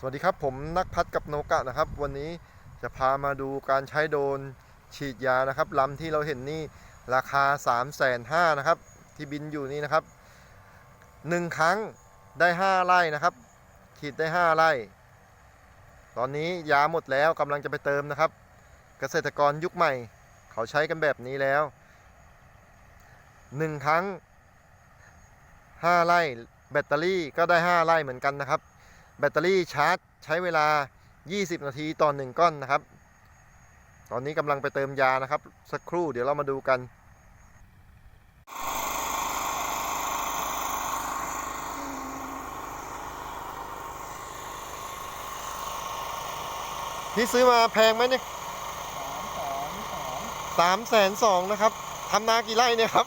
สวัสดีครับ ผมนักพัฒกับโนกะนะครับ วันนี้จะพามาดูการใช้โดรนฉีดยานะครับลำที่เราเห็นนี่ราคา 3 5 0 0 0นะครับ ที่บินอยู่นี่นะครับ 1 ครั้งได้ 5 ไร่นะครับ ฉีดได้ 5 ไร่ ตอนนี้ยาหมดแล้วกำลังจะไปเติมนะครับ เกษตรกรยุคใหม่ เขาใช้กันแบบนี้แล้ว 1 ครั้ง 5 ไร่ แบตเตอรี่ก็ได้ 5 ไร่เหมือนกันนะครับ แบตเตอรี่ชาร์จใช้เวลา 20 นาทีต่อ1ก้อนนะครับ ตอนนี้กำลังไปเติมยานะครับ สักครู่เดี๋ยวเรามาดูกันพี่ซื้อมาแพงไหมเนี่ยสามแสนสองนะครับทำนากี่ไร่เนี่ยครับ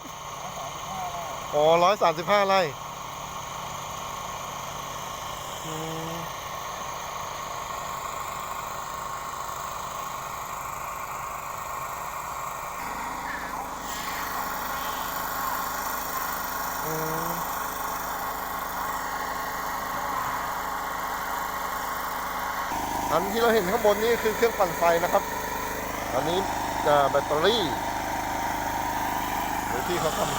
อ๋อร้อยสามสิบห้าไร่ อันที่เราเห็นข้างบนนี่คือเครื่องปั่นไฟนะครับ อันนี้เอ่อแบตเตอรี่หรือที่เขาทำ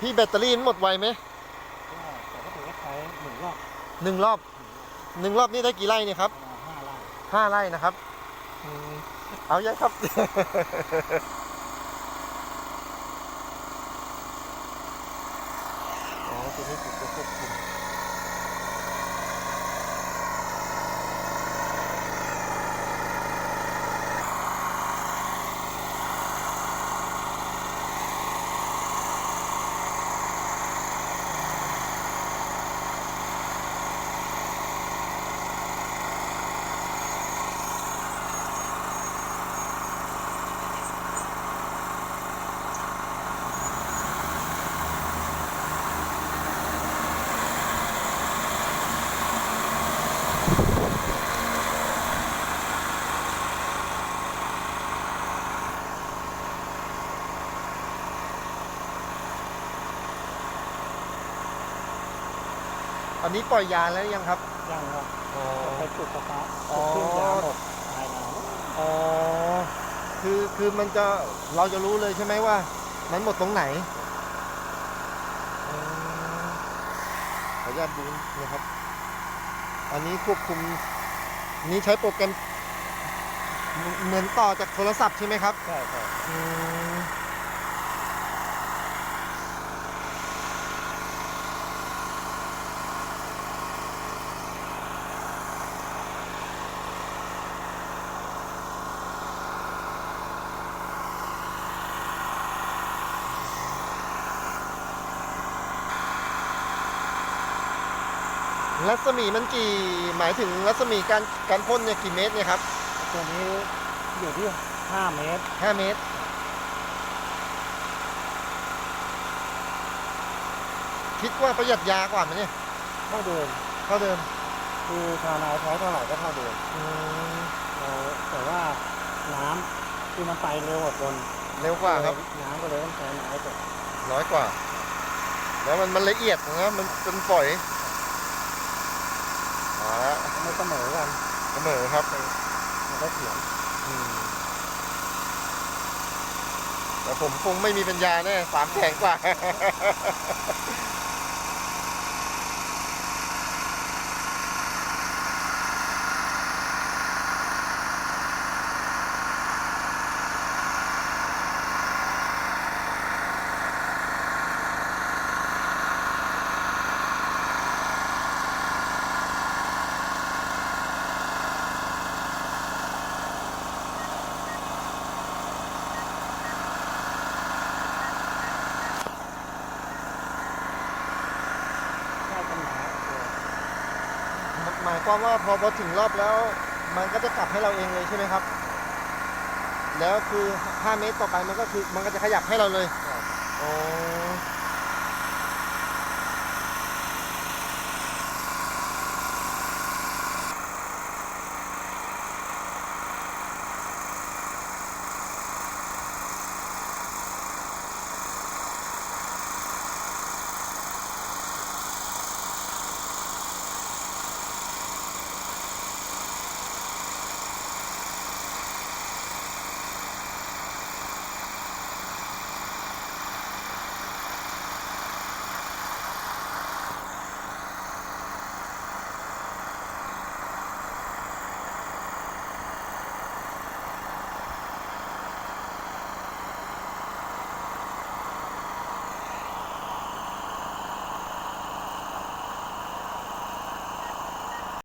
พี่แบตเตอรี่มันหมดไวไหมแต่ก็ถือว่าใช้หนึ่งรอบหนึ่งรอบหนึ่งรอบนี่ได้กี่ไร่เนี่ยครับประมาณห้าไร่ห้าไร่นะครับอืม เอายังครับ อ๋อตัวนี้คือตัวควบคุม อันนี้ปล่อยยาแล้วยังครับยังครับอ๋อ ไปจุดสตาร์ทอ๋อจุดเครื่องยาหมดภายในอ๋อคือคือมันจะเราจะรู้เลยใช่ไหมว่า มันหมดตรงไหนอืมขออนุญาตดูนะครับ อันนี้ควบคุมนี้ใช้โปรแกรมเหมือนต่อจากโทรศัพท์ใช่ไหมครับ ใช่ใช่อืม รัศมีมันกี่หมายถึงรัศมีการการพ่นเนี่ยกี่เมตรเนี่ยครับ ตัวนี้อยู่ที่ห้าเมตรห้าเมตร คิดว่าประหยัดยากว่าไหมเนี่ยเท่าเดิมเท่าเดิม คือชาวนายใช้เท่าไหร่ก็เท่าเดิมอืมเราแต่ว่าน้ำคือมันไปเร็วกว่าคนเร็วกว่าครับน้ำก็เลยต้องใช้น้อยกว่าน้อยกว่า แล้วมันมันละเอียดนะมันเป็นฝอยมาแล้วไม่ เสมอกันเสมอครับมันก็เถียงอืมแต่ผมคงไม่มีปัญญาแน่สามแสนกว่า ได้ปัญหาตัว หมายความว่าพอพอถึงรอบแล้ว มันก็จะกลับให้เราเองเลยใช่ไหมครับ แล้วคือ 5 เมตรต่อไปมันก็คือมันก็จะขยับให้เราเลยครับอ๋อ